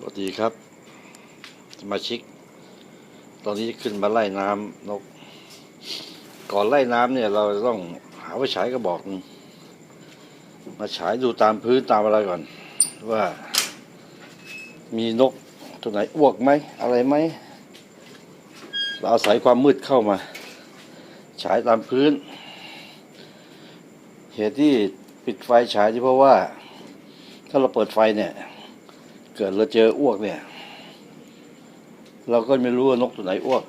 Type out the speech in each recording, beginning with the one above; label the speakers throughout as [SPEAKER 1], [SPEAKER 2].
[SPEAKER 1] สวัสดีครับ สมาชิก ตอนนี้ขึ้นมาไล่น้ำนก ก่อนไล่น้ำเนี่ยเราต้องหาไฟฉายกระบอกมาฉายดูตามพื้นตามอะไรก่อน ว่า มีนกตัวไหนอ้วกไหมอะไรไหมเราอาศัยความมืดเข้ามา ฉายตามพื้น เหตุที่ปิดไฟฉายที่เพราะว่า ถ้าเราเปิดไฟเนี่ย เกิดเราเจออ้วกเนี่ย เราก็ไม่รู้ว่านกตัวไหนอ้วก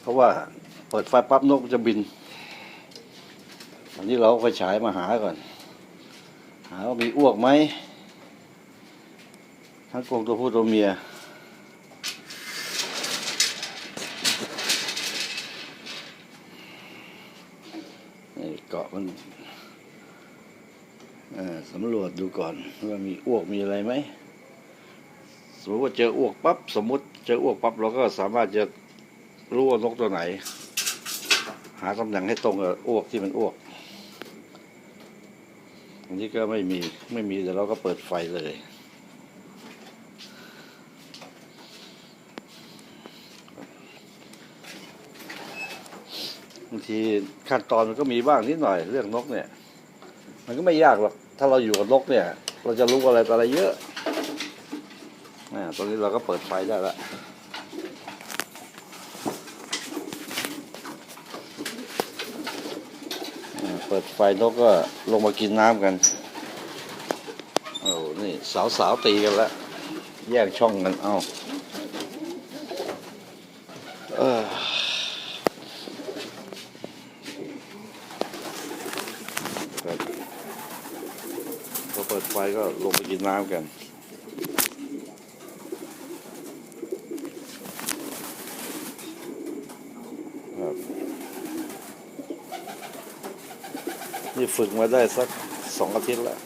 [SPEAKER 1] เพราะว่าเปิดไฟปั๊บนกจะบินอันนี้เราก็ไปฉายมาหาก่อน หาว่ามีอ้วกไหมทั้งกรงตัวผู้ตัวเมีย นี่เกาะมัน สำรวจดูก่อนว่ามีอ้วกมีอะไรไหมสมมติว่าเจออ้วกปั๊บสมมติเจออ้วกปั๊บเราก็สามารถจะรู้ว่านกตัวไหน หาตำแหน่งให้ตรงกับอ้วกที่มันอ้วกอันนี้ก็ไม่มีไม่มีแต่เราก็เปิดไฟเลยบางทีขั้นตอนมันก็มีบ้างนิดหน่อยเรื่องนกเนี่ย มันก็ไม่ยากหรอก ถ้าเราอยู่กับนกเนี่ย เราจะรู้อะไรอะไรเยอะอ่ตอนนี้เราก็เปิดไฟได้แล้วเปิดไฟนกก็ลงมากินน้ำกันโอ้นี่สาวสาวๆตีกันแล้ว แยกช่องกัน เอาเออครับ พอเปิดไฟก็ลงไปกินน้ำกันครับนี่ฝึกมาได้สักสองอาทิตย์แล้ว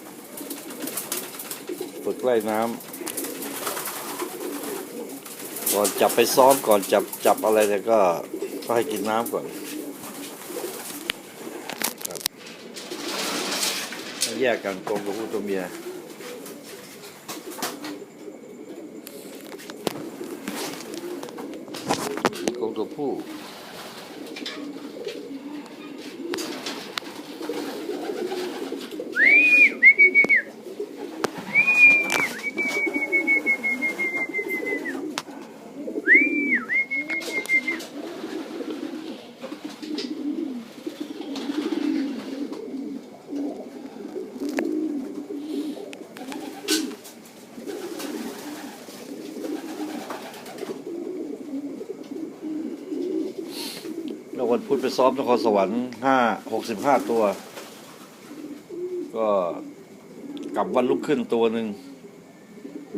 [SPEAKER 1] ฝึกไล่น้ำก่อนจับไปซ้อมก่อนจับจับอะไรเนี่ยก็ก็ให้กินน้ำก่อนแยกกันกรงกับผู้ตัวเมีย ก วันพุธไปซ้อมนครสวรรค์ห้าหกสิบห้าตัว ก็กลับวันลุกขึ้นตัวหนึ่ง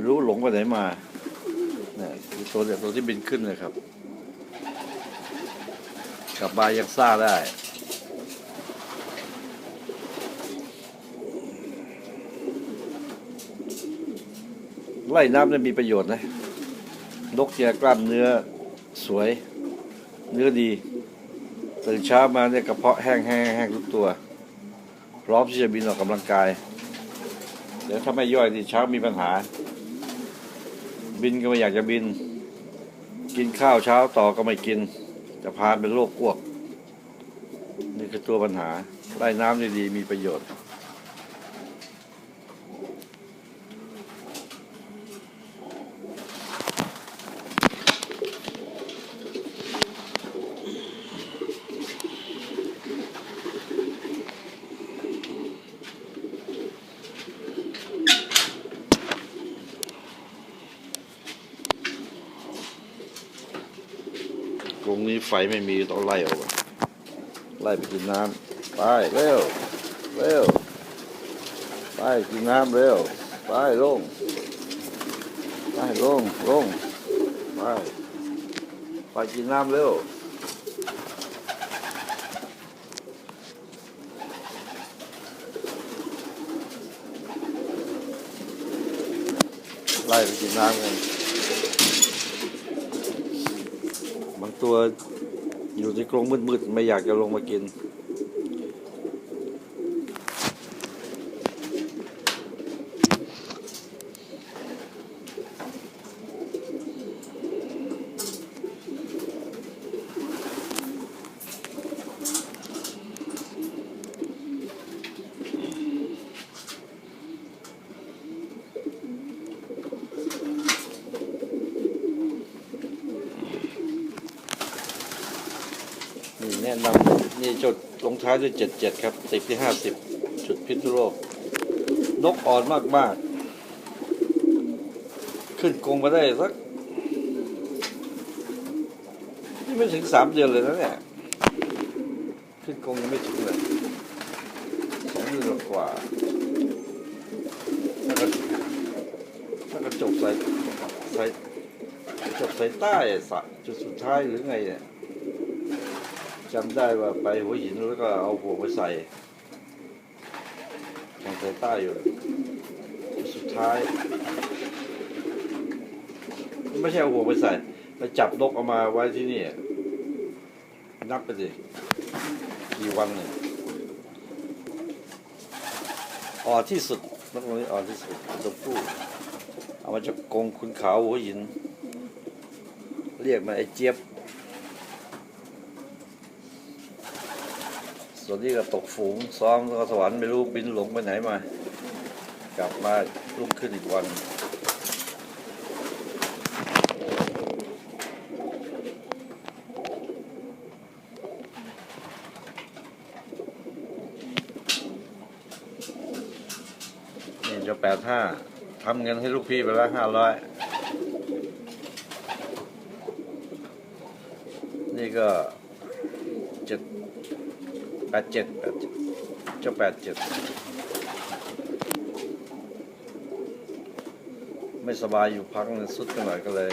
[SPEAKER 1] รู้หลงไปไหนมาเนี่ยตัวเดียวตัวที่บินขึ้นเลยครับ กลับมายังซ่าได้ไล่น้ำเนี่ยมีประโยชน์นะนกจะกล้ามเนื้อสวย เนื้อดี ตื่นเช้ามาเนี่ยกระเพาะแห้งแห้งแห้งทุกตัว พร้อมที่จะบินออกกำลังกาย เดี๋ยวถ้าไม่ย่อยที่เช้ามีปัญหา บินก็ไม่อยากจะบิน กินข้าวเช้าต่อก็ไม่กิน จะพานเป็นโรคอ้วก นี่คือตัวปัญหาไล่น้ำดีๆมีประโยชน์ นี้ไฟไม่มีต้องไล่ออกไปไล่ไปกินน้ำไปเร็วเร็วไปกินน้ำเร็วไปลงไปลงลงไปไปกินน้ำเร็วไล่ไปกินน้ำกัน ตัวอยู่ในกรงมืดๆไม่อยากจะลงมากิน แนะนำนี่จุดลงท้ายด้วยเจ็ดเจ็ดครับติดที่ห้าสิบจุดพิษณุโลก นกอ่อนมากมากๆ ขึ้นกรงมาได้สักนี่ไม่ถึงสามเดือนเลยนะเนี่ย ขึ้นกรงยังไม่ถึงเลยสองเดือนกว่าถ้ากระถ้ากระจกใส่ใส่กระจกใส่ใต้สะจุดสุดท้ายหรือไงเนี่ย จำได้ว่าไปหัวหินแล้วก็เอาหัวไปใส่ยังใส่ใต้อยู่ สุดท้าย ไม่ใช่เอาหัวไปใส่ไปจับนกเอามาไว้ที่นี่ นับไปสิกี่วันเนี่ยอ่อนที่สุดนกตัวนี้อ่อนที่สุดตัวผู้เอามาจากกงคุณขาวหัวหิน เรียกมาไอ้เจี๊ยบ ส่วนนี้ก็ตกฝูงซ้อมแล้วก็สวรรค์ไม่รู้บินหลงไปไหนมา กลับมาลุกขึ้นอีกวันนี่จะแปดห้าทำเงินให้ลูกพี่ไปแล้วห้าร้อยนี่ก็ ปดเจ็ดแปดเจ็ดเจ้าแปดเจ็ดไม่สบายอยู่พักนึงสุดกันหน่อยก็เลย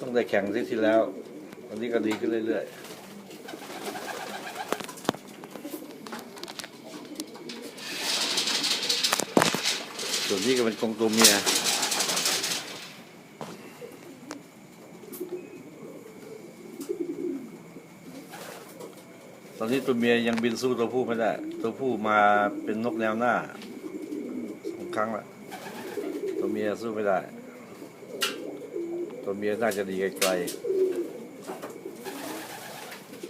[SPEAKER 1] ต้องได้แข่งที่ที่แล้วอันนี้ก็ดีขึ้นเรื่อยๆส่วนนี้ก็เป็นกรงตัวเมีย ตอนนี้ตัวเมียยังบินสู้ตัวผู้ไม่ได้ ตัวผู้มาเป็นนกแนวหน้าสองครั้งละตัวเมียสู้ไม่ได้ ตัวเมียน่าจะดีไกล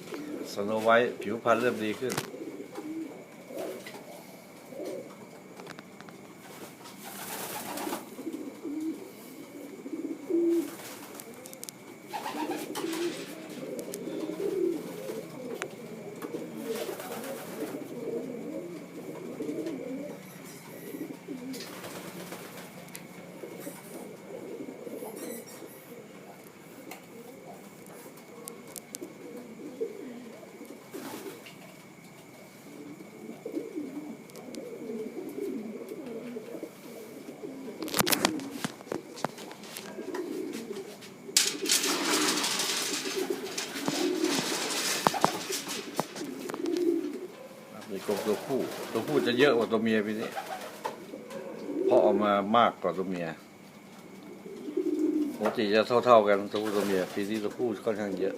[SPEAKER 1] ๆสโนไว้ผิวพรรณเริ่มดีขึ้น ตัวผู้ ตัวผู้จะเยอะกว่าตัวเมียปีนี้เพราะออกมามากกว่าตัวเมียปกติจะเท่าๆกันตัวผู้ตัวเมียปีนี้ตัวผู้ค่อนข้างเยอะ